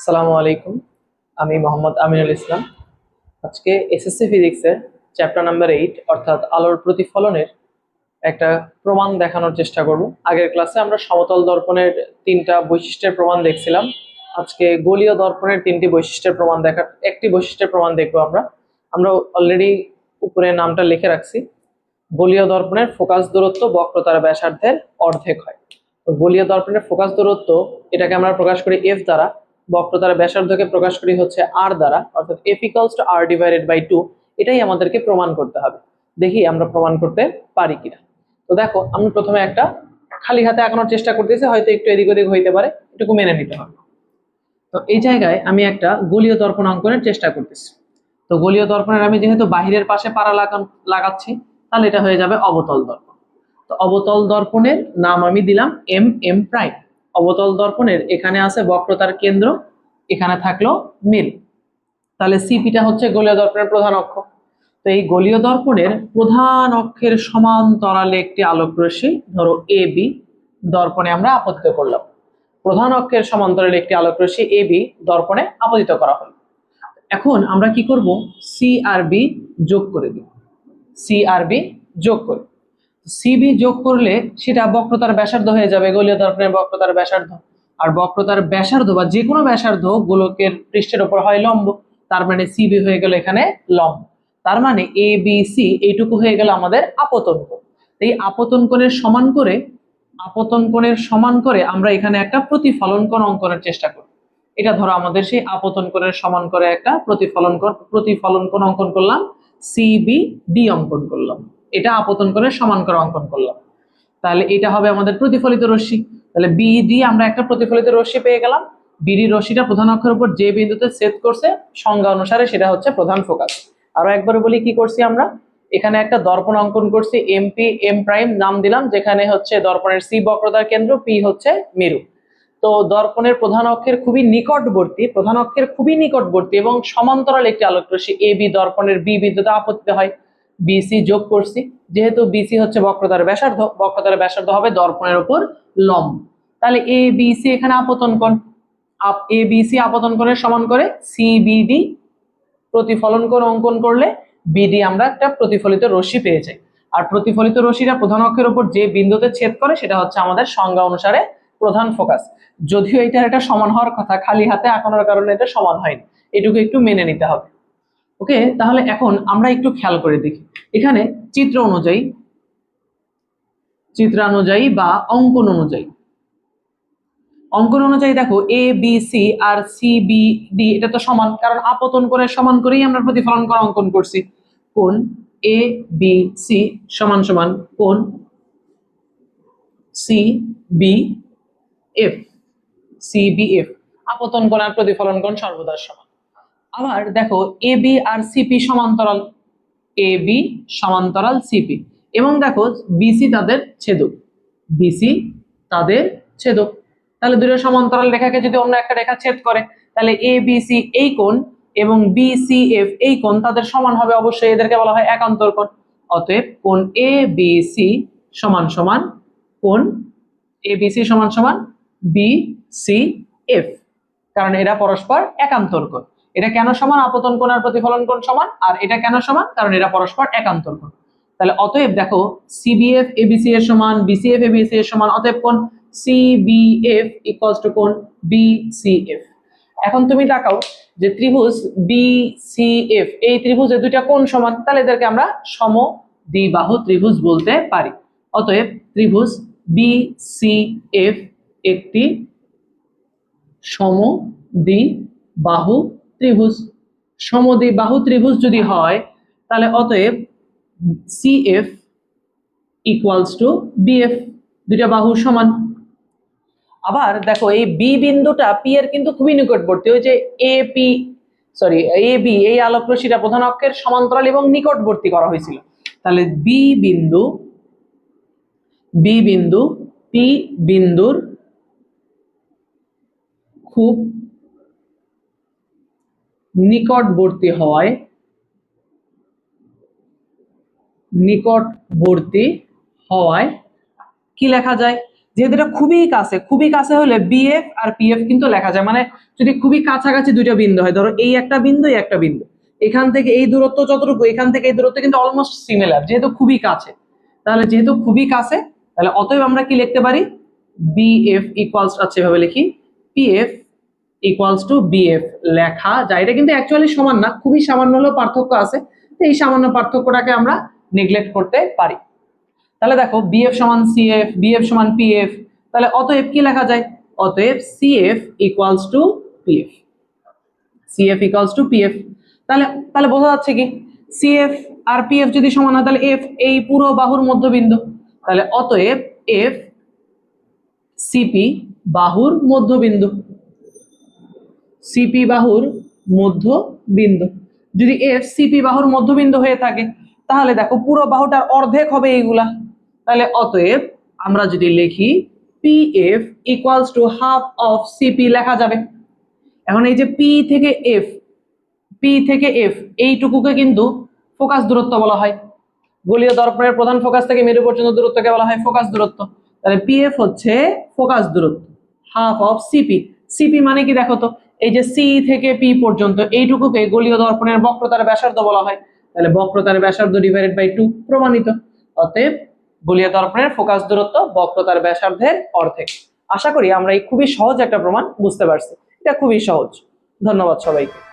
আসসালামু আলাইকুম। আমি মোহাম্মদ আমিনুল ইসলাম। আজকে এসএসসি ফিজিক্সের চ্যাপ্টার নাম্বার এইট অর্থাৎ আলোর প্রতিফলনের একটা প্রমাণ দেখানোর চেষ্টা করব। আগের ক্লাসে আমরা সমতল দর্পণের তিনটা বৈশিষ্ট্যের প্রমাণ দেখছিলাম। আজকে গোলীয় দর্পণের তিনটি বৈশিষ্ট্যের প্রমাণ দেখার একটি বৈশিষ্ট্যের প্রমাণ দেখব আমরা। আমরা অলরেডি উপরে নামটা লিখে রাখছি। গোলীয় দর্পণের ফোকাস দূরত্ব বক্রতার ব্যাসার্ধের অর্ধেক হয়। তো গোলীয় দর্পণের ফোকাস দূরত্ব, এটাকে আমরা প্রকাশ করি এফ দ্বারা। বক্রতার ব্যাসার্ধকে প্রকাশ করি হচ্ছে আর দ্বারা, অর্থাৎ F equals to R divided by two এটাই আমাদেরকে প্রমাণ করতে হবে। দেখি আমরা প্রমাণ করতে পারি কিনা। তো দেখো, আমি প্রথমে একটা খালি হাতে আঁকানোর চেষ্টা করতেছি, হয়তো একটু এদিক ওদিক হইতে পারে, এটুকু মেনে নিতে হবে। তো এই জায়গায় আমি একটা গোলীয় দর্পণ অঙ্কনের চেষ্টা করতেছি। তো গোলীয় দর্পণের আমি যেহেতু বাহিরের পাশে পাড়া লাগান, লাগাচ্ছি, তাহলে এটা হয়ে যাবে অবতল দর্পণ। তো অবতল দর্পণের নাম আমি দিলাম এম এম প্রাইম অবতল দর্পণের এখানে আছে বক্রতার কেন্দ্র, এখানে থাকল মিল। তাহলে সিপিটা হচ্ছে গোলীয় দর্পণের প্রধান অক্ষ। তো এই গোলীয় দর্পণের প্রধান অক্ষের সমান্তরালে একটি আলোক রশ্মি, ধরো এ বি দর্পণে আমরা আপতিত করলাম। প্রধান অক্ষের সমান্তরালে একটি আলোক রশ্মি এ বি দর্পণে আপতিত করা হলো। এখন আমরা কি করব? সি আর বি যোগ করে দিব। সি আর বি যোগ করি। সিবি যোগ করলে সেটা বক্রতার ব্যাসার্ধ হয়ে যাবে, গোলীয় দর্পণের বক্রতার ব্যাসার্ধ। আর বক্রতার ব্যাসার্ধ বা যে কোনো ব্যাসার্ধ গোলকের পৃষ্ঠের উপর হয় লম্ব, তার মানে সিবি হয়ে গেল এখানে লম্ব। তার মানে এ বি সি এইটুকু হয়ে গেল আমাদের আপতন কোণ। এই আপতন কোণের সমান করে, আপতন কোণের সমান করে আমরা এখানে একটা প্রতিফলন কোণ অঙ্কনের চেষ্টা করি। এটা ধরো আমাদের সেই আপতন কোণের সমান করে একটা প্রতিফলন কোণ প্রতিফলন কোণ অঙ্কন করলাম সিবি ডি অঙ্কন করলাম। এটা আপতন করে সমান করে অঙ্কন করলাম। তাহলে এটা হবে আমাদের প্রতিফলিত রশ্মি। তাহলে বি বিডি আমরা একটা প্রতিফলিত রশ্মি পেয়ে গেলাম। বিডি রশ্মিটা প্রধান অক্ষের উপর যে বিন্দুতে সেট করছে, সংজ্ঞা অনুসারে সেটা হচ্ছে প্রধান ফোকাস আরও একবার বলি কি করছি আমরা? এখানে একটা দর্পণ অঙ্কন করছি এমপি এম প্রাইম নাম দিলাম, যেখানে হচ্ছে দর্পণের সি বক্রতার কেন্দ্র পি হচ্ছে মেরু। তো দর্পণের প্রধান অক্ষের খুবই নিকটবর্তী, প্রধান অক্ষের খুবই নিকটবর্তী এবং সমান্তরাল একটি আলোক রশ্মি এ বি দর্পণের বি বিন্দুতে আপতিত হয়। বিসি যোগ করছি। যেহেতু বিসি হচ্ছে বক্রতার ব্যাসার্ধ বক্রতার ব্যাসার্ধ হবে দর্পণের উপর লম্ব। তাহলে এ বিসি এখানে আপতন কোণ। এ বিসি আপতন কোণের সমান করে সিবিডি প্রতিফলন কোণ অঙ্কন করলে বিডি আমরা একটা প্রতিফলিত রশ্মি পেয়ে যাই। আর প্রতিফলিত রশ্মিটা প্রধান অক্ষের উপর যে বিন্দুতে ছেদ করে, সেটা হচ্ছে আমাদের সংজ্ঞা অনুসারে প্রধান ফোকাস। যদিও এটার একটা সমান হওয়ার কথা, খালি হাতে আঁকানোর কারণে এটা সমান হয়নি। এটুকু একটু মেনে নিতে হবে। ওকে? তাহলে এখন আমরা একটু খেয়াল করে দেখি। এখানে চিত্র অনুযায়ী চিত্রানুযায়ী বা অঙ্কন অনুযায়ী। অঙ্কন অনুযায়ী দেখো এ বি সি আর সি বি ডি এটা তো সমান, কারণ আপতন করে সমান করেই আমরা প্রতিফলন করে অঙ্কন করছি। কোন এ বি সি সমান সমান কোন C B F C B F আপতন কোণ আর প্রতিফলন কোণ সর্বদা সমান। আবার দেখো এ বি আর সিপি সমান্তরাল এ বি সমান্তরাল সিপি এবং দেখো বিসি তাদের ছেদক। বিসি তাদের ছেদক। তাহলে দুটো সমান্তরাল রেখাকে যদি অন্য একটা রেখা ছেদ করে, তাহলে এ বি সি এই কোণ এবং বি সি এফ এই কোণ তাদের সমান হবে অবশ্যই, এদেরকে বলা হয় একান্তর কোণ। অতএব কোণ এ বি সি সমান সমান কোণ এ বি সি সমান সমান বি সি এফ কারণ এরা পরস্পর একান্তর কোণ। এটা কেন সমান? আপতন কোণ আর প্রতিফলন কোণ সমান? আর এটা কেন সমান? কারণ এরা পরস্পর একান্তর কোণ। তাহলে অতএব দেখো সিবিএফ এবিসি এর সমান বিসিএফ এবিসি এর সমান, অতএব কোণ সিবিএফ ইকুয়ালস টু কোণ বিসিএফ এখন তুমি তাকাও যে ত্রিভুজ বিসিএফ এই ত্রিভুজের দুইটা কোণ সমান, তাহলে এদেরকে আমরা সম দ্বিবাহু ত্রিভুজ বলতে পারি। অতএব ত্রিভুজ বিসিএফ একটি সম দ্বিবাহু ত্রিভুজ সমদ্বিবাহু ত্রিভুজ যদি হয়, তাহলে অতএব সিএফ ইকুয়ালস টু বিএফ দুইটা বাহু সমান। আবার দেখো, এই বি বিন্দুটা পি এর কিন্তু খুবই নিকটবর্তী, ওই যে A P sorry A B এই আলোক রশ্মিটা প্রধান অক্ষের সমান্তরাল এবং নিকটবর্তী করা হয়েছিল। তাহলে বি বিন্দু বি বিন্দু পি বিন্দুর খুব নিকটবর্তী হওয়ায় নিকটবর্তী হওয়ায় কি লেখা যায়? যেহেতু এটা খুবই কাছে খুবই কাছে হলে বিএফ আর পিএফ কিন্তু লেখা যায়। মানে যদি খুবই কাছাকাছি দুইটা বিন্দু হয়, ধরো এই একটা বিন্দু, এই একটা বিন্দু। এখান থেকে এই দূরত্ব যতটুকু, এখান থেকে এই দূরত্ব কিন্তু অলমোস্ট সিমিলার যেহেতু খুবই কাছে। তাহলে যেহেতু খুবই কাছে, তাহলে অতএব আমরা কি লিখতে পারি? বিএফ ইকুয়ালস আচ্ছা এভাবে লিখি। পিএফ ইকুয়ালস টু বিএফ লেখা যায়। এটা কিন্তু অ্যাকচুয়ালি সমান না, খুবই সামান্য হলেও পার্থক্য আছে। তো এই সামান্য পার্থক্যটাকে আমরা নেগলেক্ট করতে পারি। তাহলে দেখো বিএফ সমান সিএফ বিএফ সমান পিএফ তাহলে অতএব কি লেখা যায়? অতএব CF equals to PF CF equals to PF তাহলে তাহলে বোঝা যাচ্ছে কি? সিএফ আর পিএফ যদি সমান হয়, তাহলে এফ এই পুরো বাহুর মধ্যবিন্দু। তাহলে অতএব এফ সিপি বাহুর মধ্যবিন্দু। সিপি বাহুর মধ্যবিন্দু। যদি এফ সিপি বাহুর মধ্যবিন্দু হয়ে থাকে, তাহলে দেখো পুরো বাহুটার অর্ধেক হবে এইগুলা। তাহলে অতএব আমরা যদি লিখি P F equals to half of CP লেখা যাবে। এখন এই যে পি থেকে এফ পি থেকে এফ এইটুকুকে কিন্তু ফোকাস দূরত্ব বলা হয়। গোলীয় দর্পণের প্রধান ফোকাস থেকে মেরু পর্যন্ত দূরত্বকে বলা হয় ফোকাস দূরত্ব। তাহলে পিএফ হচ্ছে ফোকাস দূরত্ব হাফ অফ সিপি সিপি মানে কি দেখো তো? এই যে সি থেকে পি পর্যন্ত এইটুকুকে গোলীয় দর্পণের বক্রতার ব্যাসার্ধ বলা হয়। তাহলে বক্রতার ব্যাসার্ধ ডিভাইডেড বাই টু প্রমাণিত। অতএব গোলীয় দর্পণের ফোকাস দূরত্ব বক্রতার ব্যাসার্ধের অর্ধেক। আশা করি আমরা এই খুবই সহজ একটা প্রমাণ বুঝতে পারছি। এটা খুবই সহজ। ধন্যবাদ সবাইকে।